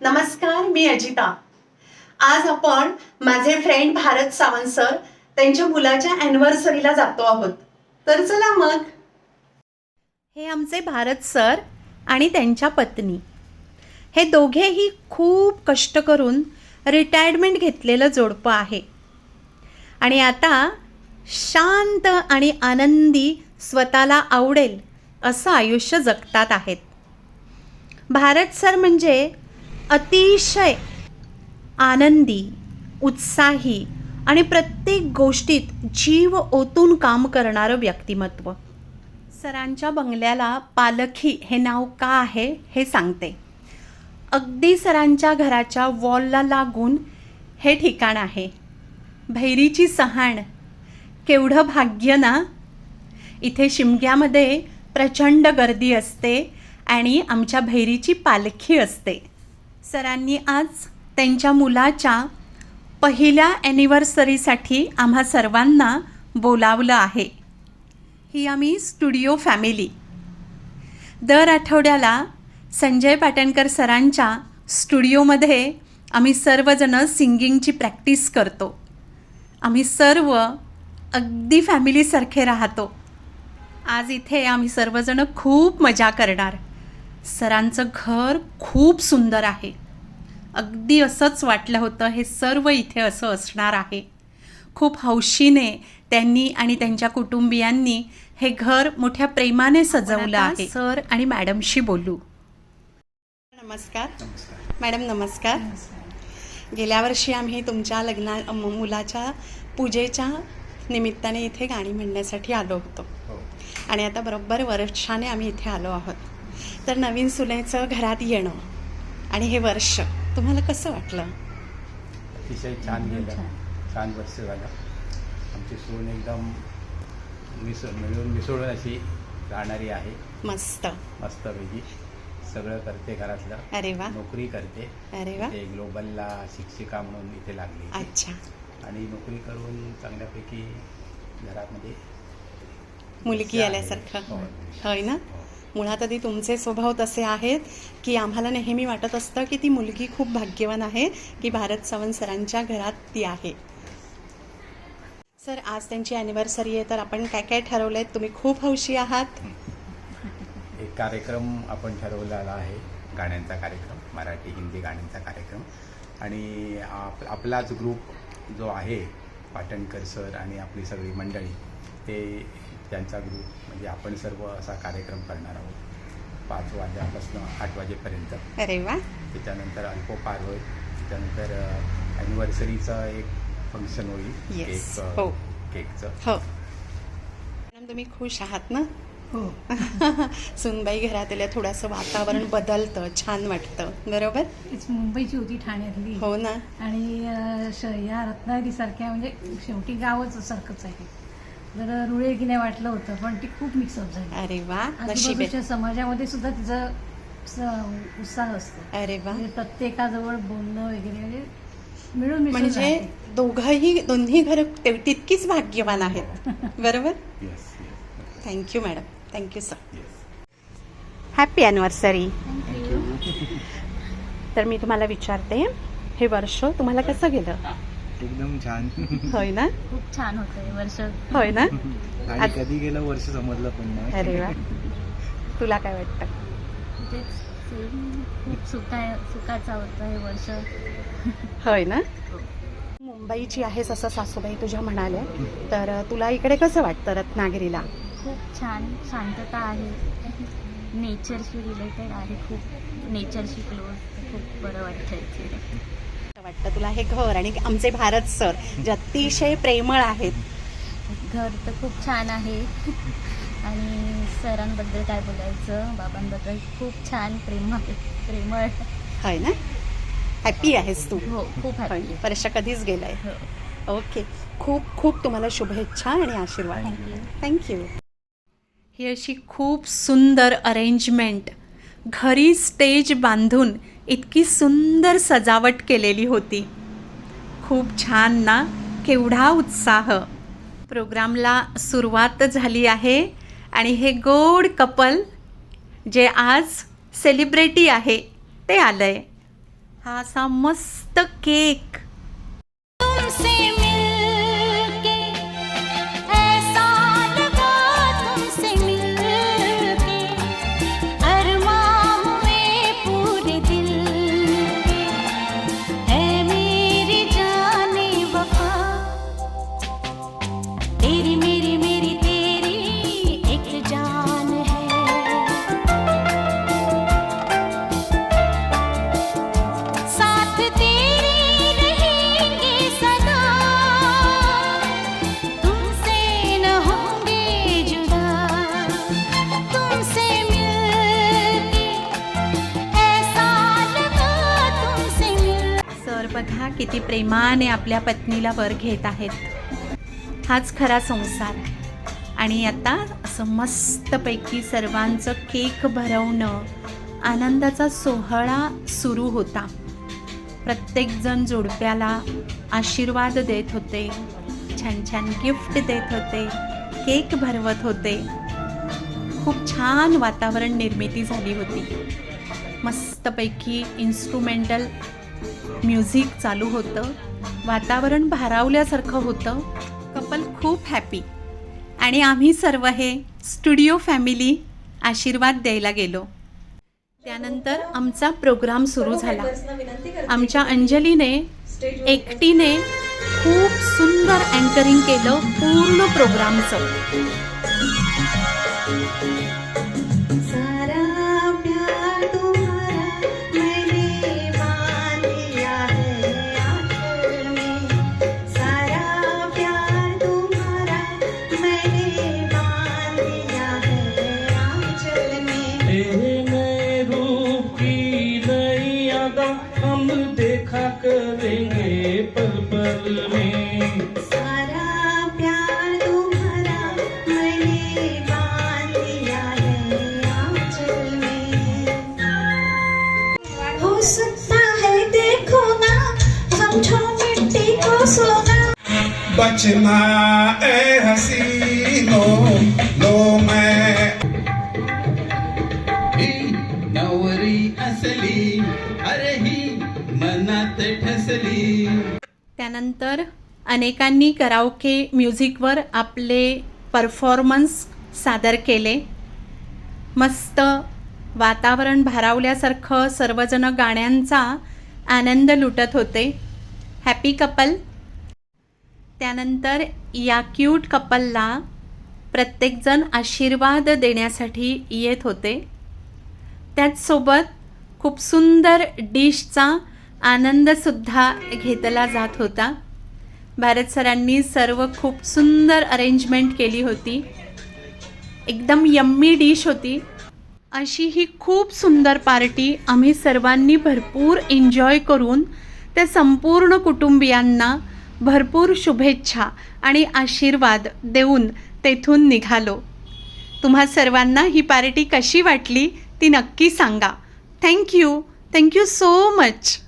नमस्कार मी अजिता. आज आपण माझे फ्रेंड भारत सावंत सर त्यांच्या मुलाच्या अॅनिव्हर्सरीला जातो आहोत. तर चला मग. हे आमचे भारत सर आणि त्यांच्या पत्नी. हे दोघेही खूप कष्ट करून रिटायरमेंट घेतलेलं जोडपं आहे. आणि आता शांत आणि आनंदी स्वतःला आवडेल असं आयुष्य जगतात आहेत. भारत सर म्हणजे अतिशय आनंदी उत्साही आणि प्रत्येक गोष्टीत जीव ओतून काम करणारं व्यक्तिमत्व. सरांच्या बंगल्याला पालखी हे नाव का आहे हे सांगते. अगदी सरांच्या घराच्या वॉलला लागून हे ठिकाण आहे. भैरीची सहाण. केवढं भाग्य ना? इथे शिमग्यामध्ये प्रचंड गर्दी असते आणि आमच्या भैरीची पालखी असते. सरांनी आज त्यांच्या मुलाच्या पहिल्या ॲनिव्हर्सरीसाठी आम्हा सर्वांना बोलावलं आहे. ही आम्ही स्टुडिओ फॅमिली. दर आठवड्याला संजय पाटणकर सरांच्या स्टुडिओमध्ये आम्ही सर्वजणं सिंगिंगची प्रॅक्टिस करतो. आम्ही सर्व अगदी फॅमिलीसारखे राहतो. आज इथे आम्ही सर्वजणं खूप मजा करणार. सरांचं घर खूप सुंदर आहे. अगदी असंच वाटलं होतं हे सर्व इथे असं असणार आहे. खूप हौशीने त्यांनी आणि त्यांच्या कुटुंबियांनी हे घर मोठ्या प्रेमाने सजवलं आहे. सर आणि मॅडमशी बोलू. नमस्कार. नमस्कार. मॅडम नमस्कार. गेल्या वर्षी आम्ही तुमच्या लग्ना मुलाच्या पूजेच्या निमित्ताने इथे गाणी म्हणण्यासाठी आलो होतो. हो. आणि आता बरोबर वर्षाने आम्ही इथे आलो आहोत. तर नवीन सुनेचं घरात येणं आणि हे वर्ष तुम्हाला कसं वाटलं? अतिशय छान गेलं. छान वर्ष झालं. आमची सून एकदम मिसळ मिळून मिसळून अशी राहणारी आहे. मस्त. मस्तपैकी. सगळं करते घरातलं. अरे वा. नोकरी करते. अरे वा. ते ग्लोबलला शिक्षिका म्हणून इथे लागली अच्छा. आणि नोकरी करून चांगल्यापैकी घरामध्ये मुलगी. आल्यासारखं. हो. होय ना? हो. मुळात आधी तुमचे स्वभाव तसे आहेत की आम्हाला नेहमी वाटत असतं की ती मुलगी खूप भाग्यवान आहे की भारत सावंत सरांच्या घरात ती आहे. सर आज त्यांची अॅनिव्हर्सरी आहे तर आपण काय काय ठरवलंय? तुम्ही खूप हौशी आहात. एक कार्यक्रम आपण ठरवलेला आहे गाण्यांचा कार्यक्रम मराठी हिंदी गाण्यांचा कार्यक्रम. आणि आप आपलाच ग्रुप जो आहे पाटणकर सर आणि आपली सगळी मंडळी ते त्यांचा ग्रुप म्हणजे आपण सर्व असा कार्यक्रम करणार आहोत. पाच वाजल्यापासून आठ वाजेपर्यंत. अरे वा. त्याच्यानंतर अल्पोपार होईल. त्याच्यानंतर ॲनिव्हर्सरीचं एक फंक्शन होईल. Yes. केक हो. केकचं हो. मॅडम तुम्ही खुश आहात ना? हो. सुनबाई घरात आल्या थोडंसं वातावरण बदलतं छान वाटतं. बरोबर? तीच मुंबईची होती ठाण्यातली. हो ना. आणि अं, श- या रत्नागिरीसारख्या म्हणजे शेवटी गावच सारखंच आहे. जर रुळेगिने वाटलं होतं पण ती खूप मिक्सअप झाली. अरे वा नशीब आजूबाजूच्या आहे. समाजामध्ये सुद्धा तिचं स- उत्साह असतो. अरे वा. म्हणजे प्रत्येकाजवळ बोलणं वगैरे म्हणजे मिळून मिसळून म्हणजे राहते. दोघंही दोन्ही घर तितकीच भाग्यवान आहेत. बरोबर? Yes yes thank you madam thank you sir yes happy you. तर मी तुम्हाला विचारते हे वर्ष तुम्हाला कसं गेलं? एकदम छान. होय ना? खूप छान होतं हे वर्ष. होय ना? आणि कधी गेलं वर्ष समजलं पण नाही. अरे वा. तुला काय वाटतं? तेच खूप सुखा सुखाचा होतं हे वर्ष. होय ना? मुंबईची आहेस असं सासूबाई तुझ्या म्हणाल्या. तर तुला इकडे कसं वाटतं रत्नागिरीला? खूप छान शांतता आहे. नेचरशी रिलेटेड आहे. खूप नेचरशी क्लोज खूप बरं वाटतं इथे वाटतं? तुला हे घर आणि आमचे भारत सर जे अतिशय प्रेमळ आहेत. घर तर खूप छान आहे. आणि सरांबद्दल काय बोलायचं? बाबांबद्दल खूप छान प्रेमळ प्रेमळ. होय ना? हॅपी आहेस तू. हो खूप हॅपी वर्ष कधीच गेलंय. हो. ओके खूप खूप तुम्हाला शुभेच्छा आणि आशीर्वाद. थँक्यू ही अशी खूप सुंदर अरेंजमेंट घरी स्टेज बांधून इतकी सुंदर सजावट केलेली होती. खूप छान ना? केवढा उत्साह. प्रोग्रामला सुरुवात झाली आहे आणि हे गोड कपल जे आज सेलिब्रिटी आहे ते आलं आहे हा असा मस्त केक. किती प्रेमाने आपल्या पत्नीला वर घेत आहेत. हाच खरा संसार. आणि आता असं मस्तपैकी सर्वांचं केक भरवणं आनंदाचा सोहळा सुरू होता. प्रत्येकजण जोडप्याला आशीर्वाद देत होते छान छान गिफ्ट देत होते केक भरवत होते. खूप छान वातावरण निर्मिती झाली होती. मस्तपैकी इन्स्ट्रुमेंटल म्युझिक चालू होतं. वातावरण भारावल्यासारखं होतं. कपल खूप हॅपी आणि आम्ही सर्व हे स्टुडिओ फॅमिली आशीर्वाद द्यायला गेलो. त्यानंतर आमचा प्रोग्राम सुरू झाला. आमच्या अंजलीने एकटीने खूप सुंदर अँकरिंग केलं पूर्ण प्रोग्रामचं रूप की नई यादा हम देखा करेंगे पल पल में। सारा प्यार तुम्हारा मैंने मान लिया है आंचल में। हो सकता है देखो ना मिट्टी को सोना। बचना ए हसीनो नवरी असली अरे ही मनात ठसली. त्यानंतर अनेकांनी कराओके म्युझिकवर आपले परफॉर्मन्स सादर केले. मस्त वातावरण भारावल्यासारखं सर्वजण गाण्यांचा आनंद लुटत होते. हॅपी कपल त्यानंतर या क्यूट कपलला प्रत्येकजण आशीर्वाद देण्यासाठी येत होते. त्याचसोबत खूप सुंदर डिशचा आनंदसुद्धा घेतला जात होता. भारत सरांनी सर्व खूप सुंदर अरेंजमेंट केली होती. एकदम यम्मी डिश होती. अशी ही खूप सुंदर पार्टी आम्ही सर्वांनी भरपूर एन्जॉय करून त्या संपूर्ण कुटुंबियांना भरपूर शुभेच्छा आणि आशीर्वाद देऊन तेथून निघालो. तुम्हा सर्वांना ही पार्टी कशी वाटली? ती नक्की सांगा. Thank you thank you so much